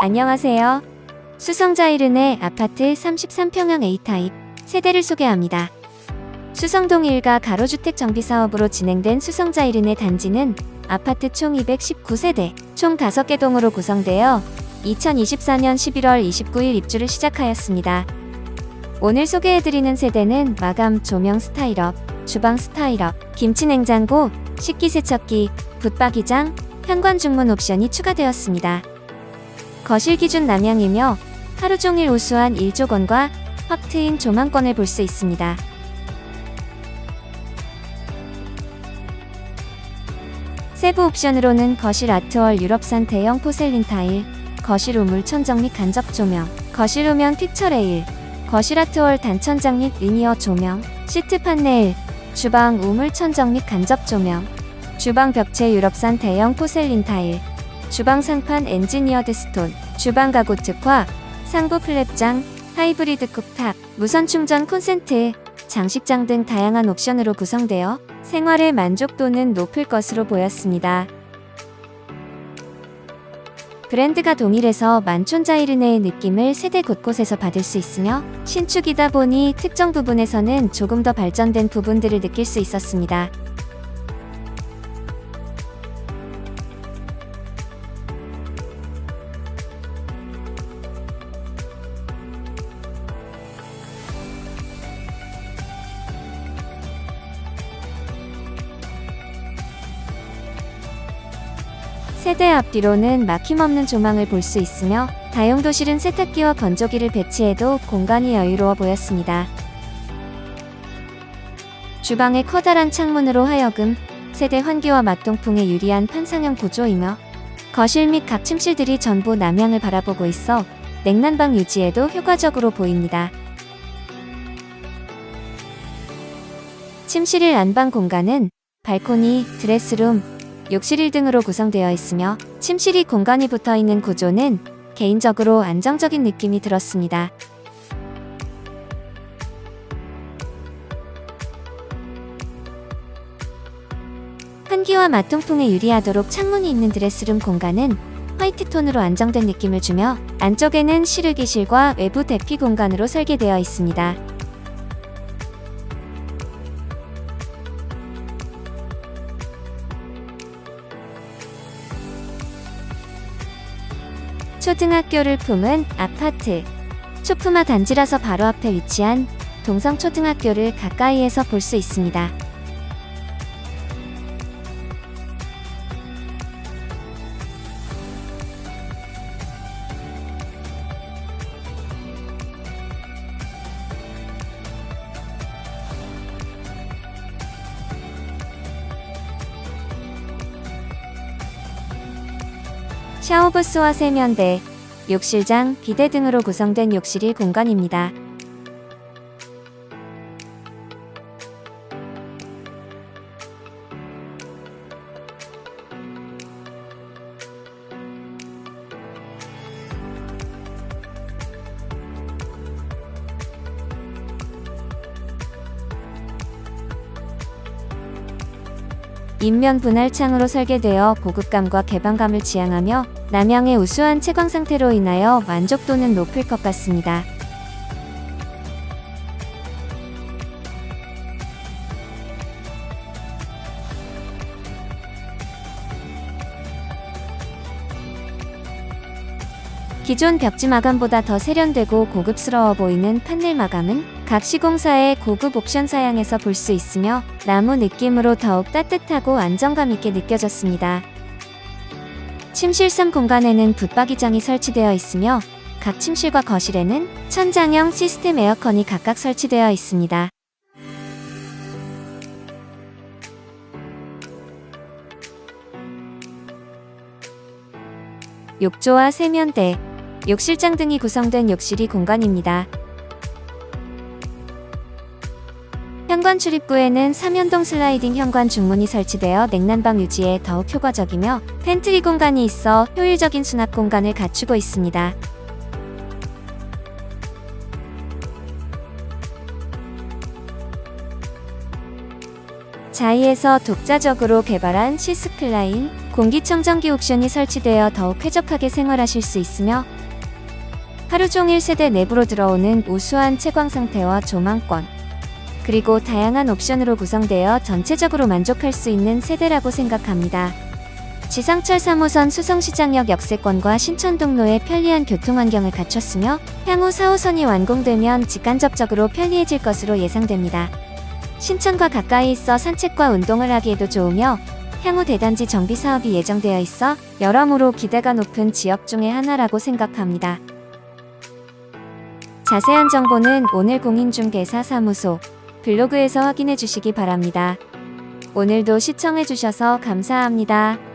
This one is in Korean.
안녕하세요. 수성자이른의 아파트 33평형 A타입 세대를 소개합니다. 수성동 1가 가로주택 정비 사업으로 진행된 수성자이른의 단지는 아파트 총 219세대, 총 5개 동으로 구성되어 2024년 11월 29일 입주를 시작하였습니다. 오늘 소개해드리는 세대는 마감 조명 스타일업, 주방 스타일업, 김치냉장고, 식기세척기, 붙박이장, 현관 중문 옵션이 추가되었습니다. 거실 기준 남향이며 하루 종일 우수한 일조건과 확 트인 조망권을 볼 수 있습니다. 세부 옵션으로는 거실 아트월 유럽산 대형 포셀린 타일, 거실 우물 천정 및 간접 조명, 거실 우면 픽처 레일, 거실 아트월 단천장 및 리니어 조명, 시트 판넬, 주방 우물 천정 및 간접 조명, 주방 벽체 유럽산 대형 포셀린 타일, 주방 상판 엔지니어드 스톤, 주방 가구 특화, 상부 플랩장, 하이브리드 쿡탑, 무선 충전 콘센트, 장식장 등 다양한 옵션으로 구성되어 생활의 만족도는 높을 것으로 보였습니다. 브랜드가 동일해서 만촌자이르네의 느낌을 세대 곳곳에서 받을 수 있으며 신축이다 보니 특정 부분에서는 조금 더 발전된 부분들을 느낄 수 있었습니다. 세대 앞뒤로는 막힘없는 조망을 볼 수 있으며 다용도실은 세탁기와 건조기를 배치해도 공간이 여유로워 보였습니다. 주방의 커다란 창문으로 하여금 세대 환기와 맞동풍에 유리한 판상형 구조이며 거실 및 각 침실들이 전부 남향을 바라보고 있어 냉난방 유지에도 효과적으로 보입니다. 침실일 안방 공간은 발코니, 드레스룸, 욕실 1등으로 구성되어 있으며 침실이 공간이 붙어 있는 구조는 개인적으로 안정적인 느낌이 들었습니다. 환기와 맞통풍에 유리하도록 창문이 있는 드레스룸 공간은 화이트 톤으로 안정된 느낌을 주며 안쪽에는 실외기실과 외부 대피 공간으로 설계되어 있습니다. 초등학교를 품은 아파트. 초품화 단지라서 바로 앞에 위치한 동성초등학교를 가까이에서 볼 수 있습니다. 샤워부스와 세면대, 욕실장, 비대 등으로 구성된 욕실 1공간입니다. 인면 분할창으로 설계되어 고급감과 개방감을 지향하며 남향의 우수한 채광 상태로 인하여 만족도는 높을 것 같습니다. 기존 벽지 마감보다 더 세련되고 고급스러워 보이는 판넬 마감은 각 시공사의 고급 옵션 사양에서 볼 수 있으며 나무 느낌으로 더욱 따뜻하고 안정감 있게 느껴졌습니다. 침실 3 공간에는 붙박이장이 설치되어 있으며 각 침실과 거실에는 천장형 시스템 에어컨이 각각 설치되어 있습니다. 욕조와 세면대, 욕실장 등이 구성된 욕실이 공간입니다. 현관 출입구에는 3연동 슬라이딩 현관 중문이 설치되어 냉난방 유지에 더욱 효과적이며 팬트리 공간이 있어 효율적인 수납 공간을 갖추고 있습니다. 자이에서 독자적으로 개발한 시스클라인 공기청정기 옵션이 설치되어 더욱 쾌적하게 생활하실 수 있으며 하루 종일 세대 내부로 들어오는 우수한 채광 상태와 조망권 그리고 다양한 옵션으로 구성되어 전체적으로 만족할 수 있는 세대라고 생각합니다. 지상철 3호선 수성시장역 역세권과 신천동로의 편리한 교통환경을 갖췄으며 향후 4호선이 완공되면 직간접적으로 편리해질 것으로 예상됩니다. 신천과 가까이 있어 산책과 운동을 하기에도 좋으며 향후 대단지 정비 사업이 예정되어 있어 여러모로 기대가 높은 지역 중의 하나라고 생각합니다. 자세한 정보는 오늘 공인중개사 사무소 블로그에서 확인해 주시기 바랍니다. 오늘도 시청해 주셔서 감사합니다.